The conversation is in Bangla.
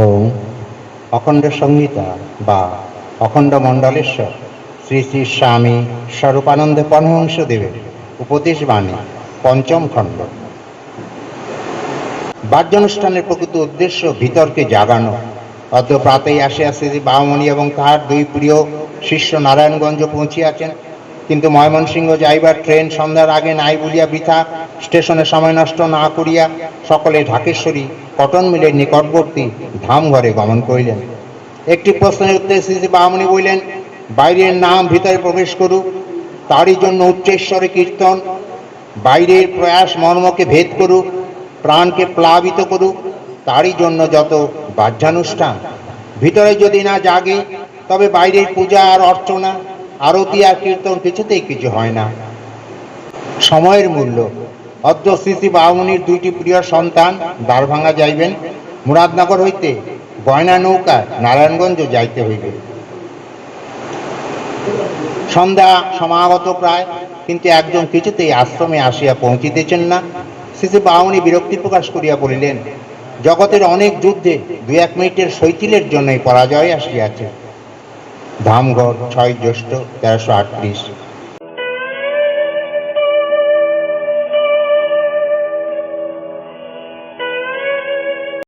ওম অখণ্ড সংহিতা বা অখণ্ড মণ্ডলেশ্বর, শ্রী শ্রী স্বামী স্বরূপানন্দ পরমহংস দেবের উপদেশ বাণী, পঞ্চম খণ্ড। বাদ্যানুষ্ঠানের প্রকৃত উদ্দেশ্য ভিতরকে জাগানো। অত প্রাতেই আসে আসে যে বামণি এবং তাহার দুই প্রিয় শিষ্য নারায়ণগঞ্জ পৌঁছিয়াছেন। কিন্তু ময়মনসিংহ যাইবার ট্রেন সন্ধ্যার আগে নাই বলিয়া বৃথা, স্টেশনে সময় নষ্ট না করিয়া সকলে ঢাকেশ্বরী কটন মিলের নিকটবর্তী ধামঘরে গমন করিলেন। একটি প্রশ্নের উত্তরে শ্রী বামণি বললেন, বাইরের নাম ভিতরে প্রবেশ করুক, তারই জন্য উচ্চেশ্বরে কীর্তন, বাইরের প্রয়াস মর্মকে ভেদ করুক, প্রাণকে প্লাবিত করুক, তারই জন্য যত বাহ্যানুষ্ঠান। ভিতরে যদি না জাগে, তবে বাইরের পূজা আর অর্চনা আরতি আর কীর্তন কিছুতেই কিছু হয় না। সময়ের মূল্য। অদ্য শ্রী বামুনির দুইটি প্রিয় সন্তান দ্বারভাঙা যাইবেন। মুরাদনগর হইতে গয়না নৌকা নারায়ণগঞ্জ যাইতে হইবে। সন্ধ্যা সমাগত প্রায়, কিন্তু একজন কিছুতেই আশ্রমে আসিয়া পৌঁছিতেছেন না। শ্রী বামুনি বিরক্তি প্রকাশ করিয়া বলিলেন, জগতের অনেক যুদ্ধে দু এক মিনিটের শৈথিলের জন্যই পরাজয় আসিয়াছে। ধামঘর ছয় জ্যৈষ্ঠ তেরোশো আটত্রিশ।